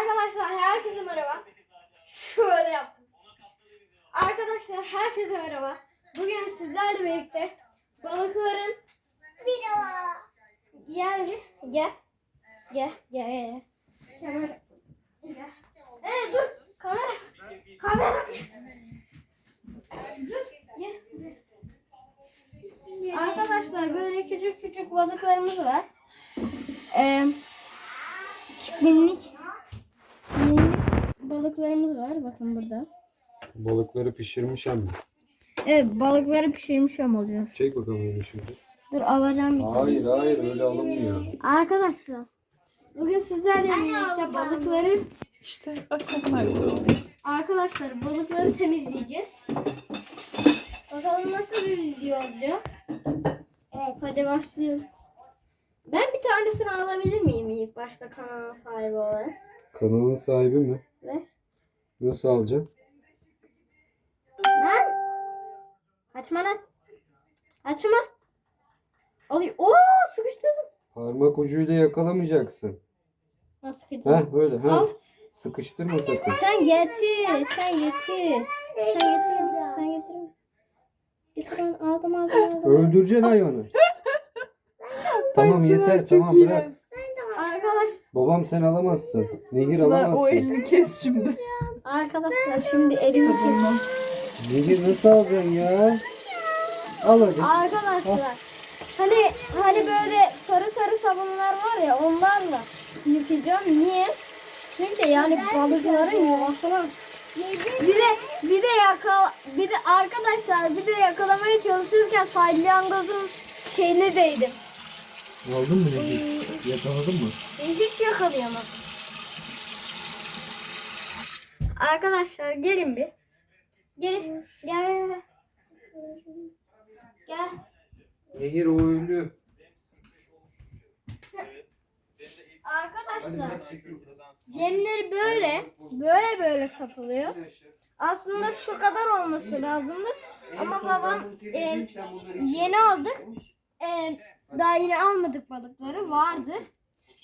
Arkadaşlar herkese merhaba. Şöyle yaptım. Arkadaşlar herkese merhaba. Bugün sizlerle birlikte balıkların Merhaba. gel gel gel gel gel. Kamera. Gel. Evet dur kamera. Kamera. Dur gel. Arkadaşlar böyle küçük küçük balıklarımız var. Ee, minik balıklarımız var. Bakın burada. Balıkları pişirmiş hem de. Evet balıkları pişirmişim olacağız. Çek bakalım öyle şimdi. Dur alacağım. bir tane. Hayır hayır öyle alınmıyor. Arkadaşlar bugün sizlerle birlikte balıkları İşte bak arkadaşlar balıkları temizleyeceğiz. Bakalım nasıl bir video olacak. Evet. Hadi başlayalım. Ben bir tanesini alabilir miyim ilk başta kanalın sahibi olarak? Kanalın sahibi mi? Ver. Nasıl alacağım? Lan! Kaçma lan. Kaçma. Alayım. Oo sıkıştırdım. Parmak ucuyla yakalamayacaksın. Nasıl sıkıştırdım? Heh böyle ha. Al. Sıkıştırma sakın. Sen getir. Sen getir. Sen getir. Sen getir. Git sen aldım aldım aldım. Öldüreceksin hayvanı. tamam yeter tamam bırak. Babam sen alamazsın. Nehir Çınar o alamazsın. elini kes şimdi. arkadaşlar şimdi elimi kestim. Nehir nasıl alacaksın ya? Al hadi. Arkadaşlar hani hani böyle sarı sarı sabunlar var ya onlarla yıkayacağım. Niye? Çünkü yani balıkların yuvasına bir de bir de yakala bir de arkadaşlar bir de yakalamaya çalışırken salyangozun şeyine değdim. Aldın mı Nehir? Yakaladın mı? Hiç yakalayamam. Arkadaşlar gelin bir. Gelin. Gel. Gel. Gel. Nehir o ölü. Arkadaşlar yemleri böyle böyle böyle satılıyor. Aslında şu kadar olması lazımdı. Ama babam e, yeni aldık. E, daha yeni almadık balıkları vardı.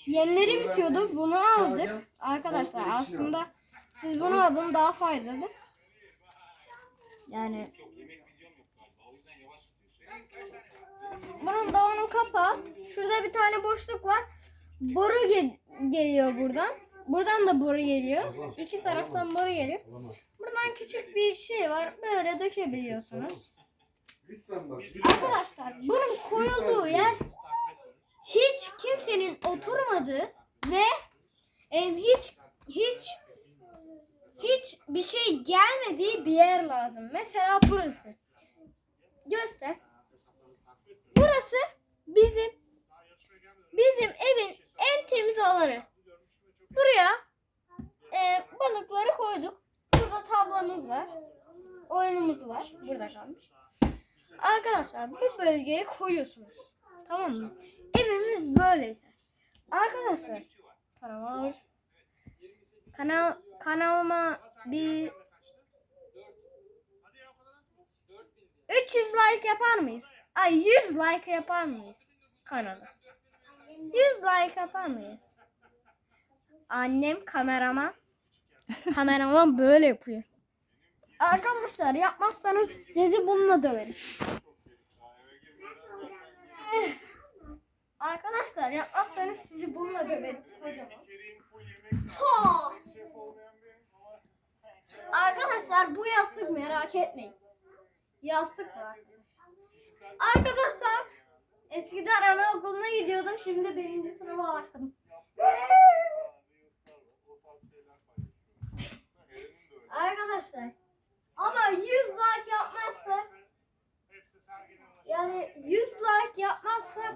Yemleri bitiyordu. Bunu aldık. Arkadaşlar aslında siz bunu alın daha faydalı. Yani bunun da onun kapağı. Şurada bir tane boşluk var. Boru ge- geliyor buradan. Buradan da boru geliyor. İki taraftan boru geliyor. Buradan küçük bir şey var. Böyle dökebiliyorsunuz. Lütfen bak. Arkadaşlar bunun koyulduğu yer hiç kimsenin oturmadığı ve em, hiç hiç hiç bir şey gelmediği bir yer lazım. Mesela burası. Göster. Burası bizim bizim evin en temiz alanı. Buraya e, balıkları koyduk. Burada tavlamız var. Oyunumuz var. Burada kalmış. Arkadaşlar bu bölgeye koyuyorsunuz. Tamam mı? Evimiz böyleyse. Arkadaşlar kanal kanal kanalıma bir 300 like yapar mıyız? Ay 100 like yapar mıyız kanala? 100 like yapar mıyız? Annem kameraman. kameraman böyle yapıyor. Arkadaşlar yapmazsanız sizi bununla döverim. Arkadaşlar yapmazsanız sizi bununla döverim. Arkadaşlar bu yastık merak etmeyin. Yastık var. Arkadaşlar eskiden anaokuluna gidiyordum şimdi birinci sınıfa başladım. Arkadaşlar ama 100 like yapmazsak yani 100 like yapmazsak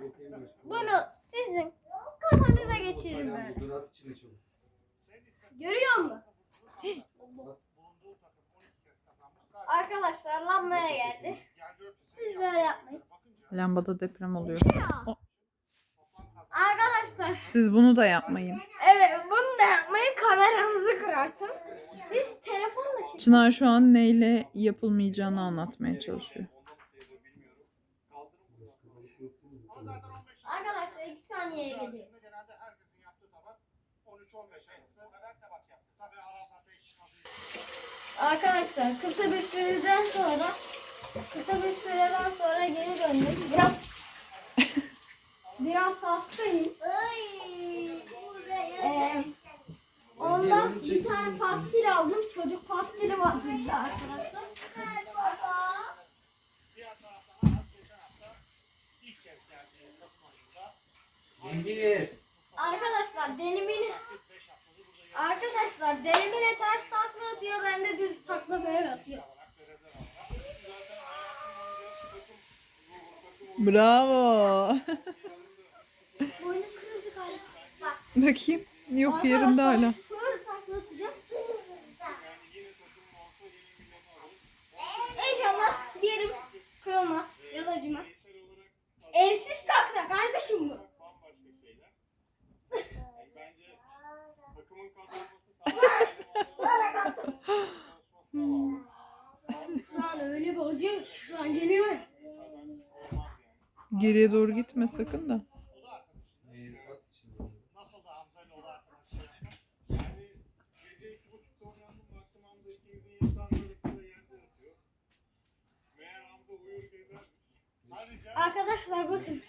bunu sizin kafanıza geçiririm ben. Görüyor musun? Arkadaşlar lambaya geldi. Siz böyle yapmayın. Lambada deprem oluyor. O- Arkadaşlar Siz bunu da yapmayın. evet bunu da yapmayın kameranızı kırarsınız. Biz telefonla çekiyoruz. Çınar şu an neyle yapılmayacağını anlatmaya çalışıyor. Arkadaşlar 2 saniyeye geliyor. genelde herkesin yaptığı tabak 13-15 arası. Arkadaşlar kısa bir süreden sonra kısa bir süreden sonra geri döndüm. Biraz biraz hastayım. Ee, ondan bir tane pastil aldım. Çocuk pastili var bizde arkadaşlar. Arkadaşlar delimini Arkadaşlar delimine ters takla atıyor. Ben de düz takla böyle atıyor. Bravo. Boynu kırıldı galiba. Bak. Bakayım. Yok yerinde arkadaşlar, hala. Takla atacağım. İnşallah bir yerim kırılmaz ya da acımaz. Evsiz takla kardeşim bu. Şu an öyle bir ki şu an geliyor. Geriye doğru gitme sakın da. Arkadaşlar bakın.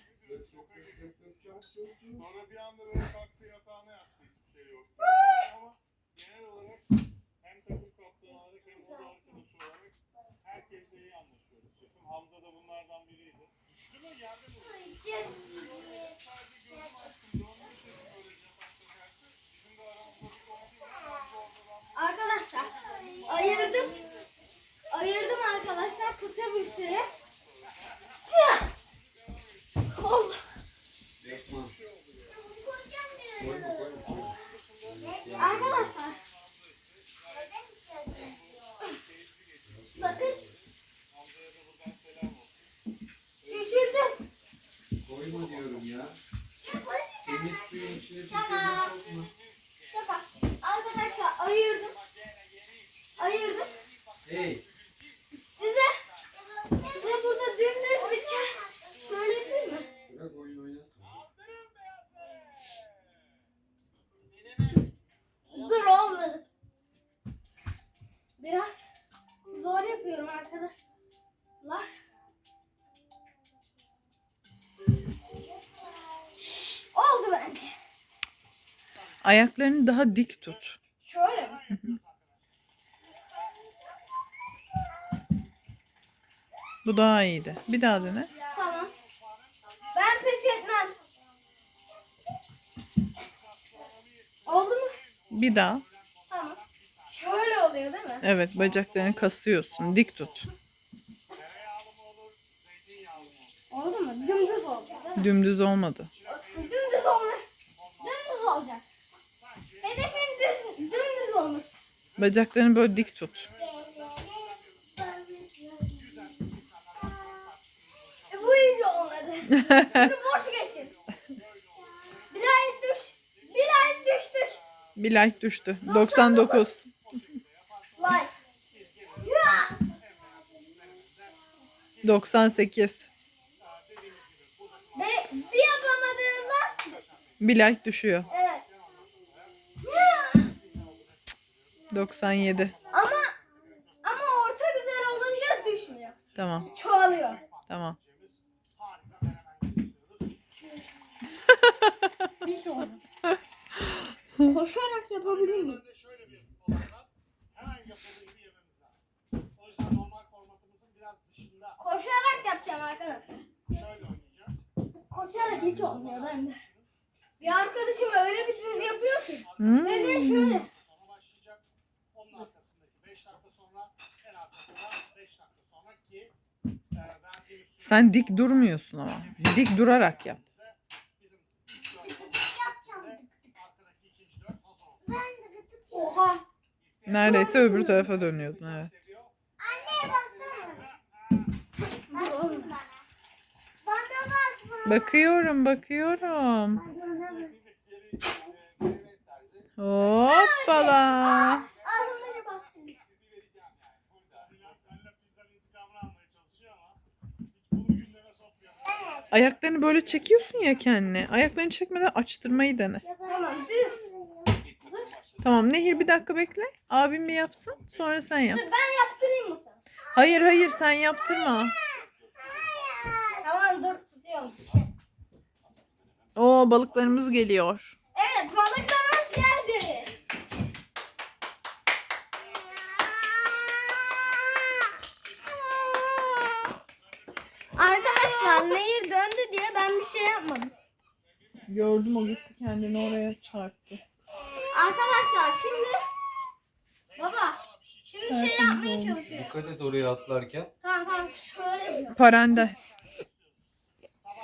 Sonra bir anda böyle kalktı yatağına yattı hiçbir şey yok. Ama genel olarak hem takım kaptanı olarak hem o da arkadaş olarak herkesle iyi anlaşıyoruz. Şefim Hamza da bunlardan biriydi. Düştü mü yerde mi? Sadece açtım. Böyle yatakta. Bizim de aramızda bir Arkadaşlar ayırdım. Ayırdım arkadaşlar kısa bir Ayaklarını daha dik tut. Şöyle mi? Bu daha iyiydi. Bir daha dene. Tamam. Ben pes etmem. Oldu mu? Bir daha. Tamam. Şöyle oluyor değil mi? Evet bacaklarını kasıyorsun. Dik tut. Oldu mu? Dümdüz oldu? Dümdüz olmadı. Dümdüz olma. Dümdüz olacak. Hedefin düz, dümdüz olması. Bacaklarını böyle dik tut. E, bu iyice olmadı. Bunu boş geçin. Bilal düş. Bilal düştük. Bir like düştü. 99. Vay. Ya. 98. Ve bir yapamadığında Bir like düşüyor. 97. Ama ama orta güzel olunca düşmüyor. Tamam. Çoğalıyor. Tamam. Hiç olmadı. Koşarak yapabilir miyim? Koşarak yapacağım arkadaşlar. Koşarak hiç olmuyor bende. Bir arkadaşım öyle bir düz yapıyor ki. Hmm. De şöyle. Sonra başlayacak. Onun arkasındaki 5 dakika sonra en arkasında 5 dakika sonra ki e, verdiğimiz süre Sen dik durmuyorsun ama. Dik durarak yap. Oha. Neredeyse öbür tarafa dönüyordun evet. Anne baksana. Bana. Bakıyorum bakıyorum. Hoppala. Ayaklarını böyle çekiyorsun ya kendine. Ayaklarını çekmeden açtırmayı dene. Tamam düz. Tamam Nehir bir dakika bekle. Abim bir yapsın. Sonra sen yap. Ben yaptırayım mı sana? Hayır hayır sen yaptırma. Tamam dur tutuyorum. Oo balıklarımız geliyor. Evet balıklarımız geldi. Arkadaşlar nehir döndü diye ben bir şey yapmadım. Gördüm o gitti kendini oraya çarptı. Arkadaşlar şimdi baba şimdi şey yapmaya çalışıyor. Dikkat et oraya atlarken. Tamam tamam şöyle. Parende.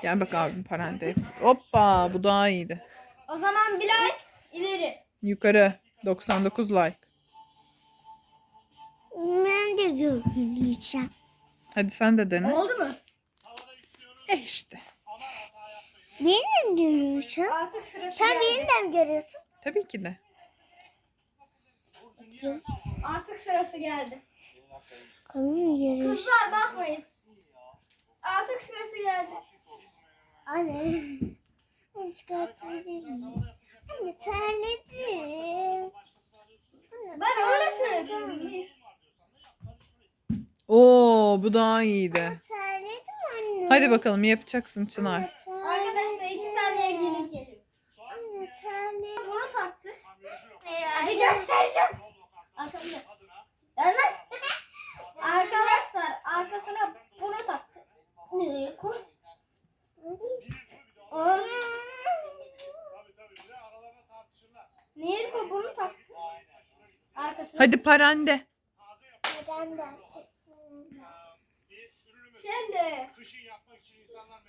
Gel bak abim parende. Hoppa bu daha iyiydi. O zaman bir like ileri. Yukarı 99 like. Ben de görüneceğim. Hadi sen de dene. Oldu mu? Eh işte. Beni de mi görüyorsun? Artık sırası Sen geldi. beni de mi görüyorsun? Tabii ki de. Artık sırası geldi. Kalın mı görüyorsun? Kızlar bakmayın. Artık sırası geldi. Anne. Ben çıkartabilir miyim? Anne terledim. Ben öyle söyledim. Oo bu daha iyiydi. Terledim anne. Hadi bakalım yapacaksın Çınar. Arkadaşlar iki saniye gelip geliyor. Anne terledim. Bunu taktık. Bir göstereceğim. Arkadaşlar. Evet. Arkadaşlar arkasına bunu taktık. Nereye koy? Koy bunu taktık. Arkasına. Hadi parende. Neden de? Şimdi. Kışın yapmak için insanlar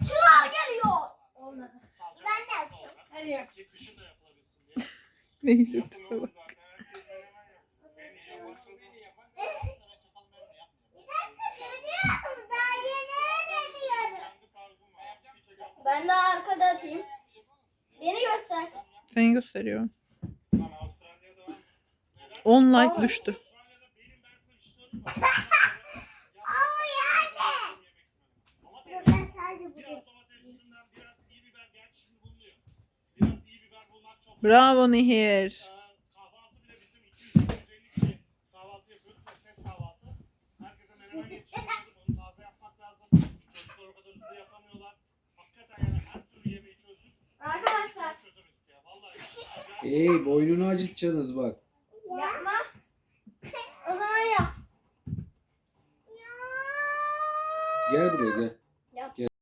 geliyor. Olmadı. Ben de yapacağım. Hadi. ki kışın da yapılabilsin diye. Nehir tipe bak. Ben de arkada atayım. Beni göster. Seni gösteriyorum. Lan Avustralya'da var. 10 like düştü. Bravo Nehir. Kahvaltı bile bizim 200-250 kişi kahvaltı yapıyorduk ve set kahvaltı. Herkese menemen yetiştiriyorduk. Onu taze yapmak lazım. Çocuklar o kadar hızlı yapamıyorlar. Hakikaten yani her türlü yemeği çözdük. Arkadaşlar. Ey boynunu acıtacaksınız bak. Yapma. O zaman yap. Gel buraya gel. Yap. Gel.